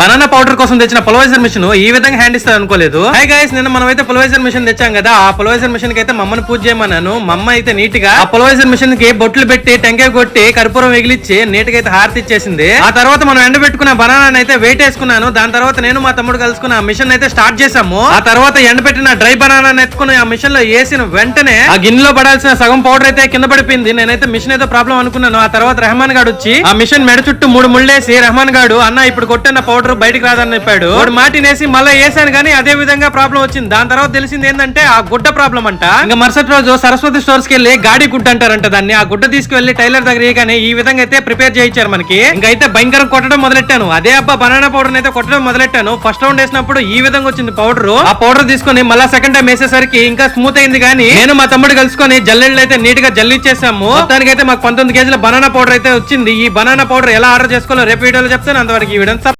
Banana powder కోసం తెచ్చిన పొలవైజర్ machine ఈ విధంగా హ్యాండ్ ఇస్తారు అనుకోలేదు. హై గైస్ నిన్న మనం అయితే పొలవైజర్ మిషన్ తెచ్చాం కదా. ఆ పొలవైజర్ మిషన్కి అయితే మమ్మల్ని పూజ చేయమన్నాను. మమ్మ అమ్మ అయితే నీట్గా ఆ పొలవైజర్ మిషన్కి బొట్లు పెట్టి టెంకాయ కొట్టి కర్పూరం ఎగిలిచ్చి నీట్గా అయితే హారతి ఇచ్చేసింది. ఆ తర్వాత మనం ఎండబెట్టుకున్న బనానా అయితే వెయిట్ వేసుకున్నాను దాని తర్వాత నేను మా తమ్ముడు కలుసుకున్న ఆ మిషన్ అయితే స్టార్ట్ చేసాము ఆ తర్వాత ఎండబెట్టిన డ్రై బనానా ఎత్తుకుని ఆ మిషన్లో వేసిన వెంటనే ఆ గిన్నెలో పడాల్సిన సగం పౌడర్ అయితే కింద పడిపోయింది. నేనైతే మిషన్ ఏదో ప్రాబ్లం అనుకున్నాను. ఆ తర్వాత రెహమాన్ గాడు వచ్చి ఆ మిషన్ మెడ చుట్టూ మూడు ముళ్ళేసి రెహమాన్ గాడు అన్న ఇప్పుడు కొట్టిన పౌడర్ బయటికి రాదని చెప్పాడు. వాడు మాటినేసి మళ్ళీ వేసాను కానీ అదే విధంగా ప్రాబ్లం వచ్చింది. దాని తర్వాత తెలిసింది ఏంటంటే ఆ గుడ్డ ప్రాబ్లం అంట. ఇంకా మరుసటి రోజు సరస్వతి స్టోర్స్కి వెళ్ళి గాడి గుడ్డ అంటారంట దాన్ని. ఆ గుడ్డ తీసుకువెళ్ళి టైలర్ దగ్గర కానీ ఈ విధంగా అయితే ప్రిపేర్ చేయించారు మనకి. ఇంకా అయితే భయంకరం కొట్టడం మొదలెట్టాను. అదే అబ్బా బనానా పౌడర్ అయితే కొట్టడం మొదలెట్టాను. ఫస్ట్ రౌండ్ వేసినప్పుడు ఈ విధంగా వచ్చింది పౌడర్ ఆ పౌడర్ తీసుకొని మళ్ళా సెకండ్ టైం వేసేసరికి ఇంకా స్మూత్ అయింది కానీ నేను మా తమ్ముడు కలుసుకొని జల్లెళ్ళు అయితే నీట్గా జల్లిచ్చేసాము. అయితే మాకు పంతొమ్మిది కేజీల బనానా పౌడర్ అయితే వచ్చింది. ఈ బనానా పౌడర్ ఎలా ఆర్డర్ చేసుకోవాలో రేపు వీడియోలో చెప్తాను. అంతవరకు ఈ వీడియో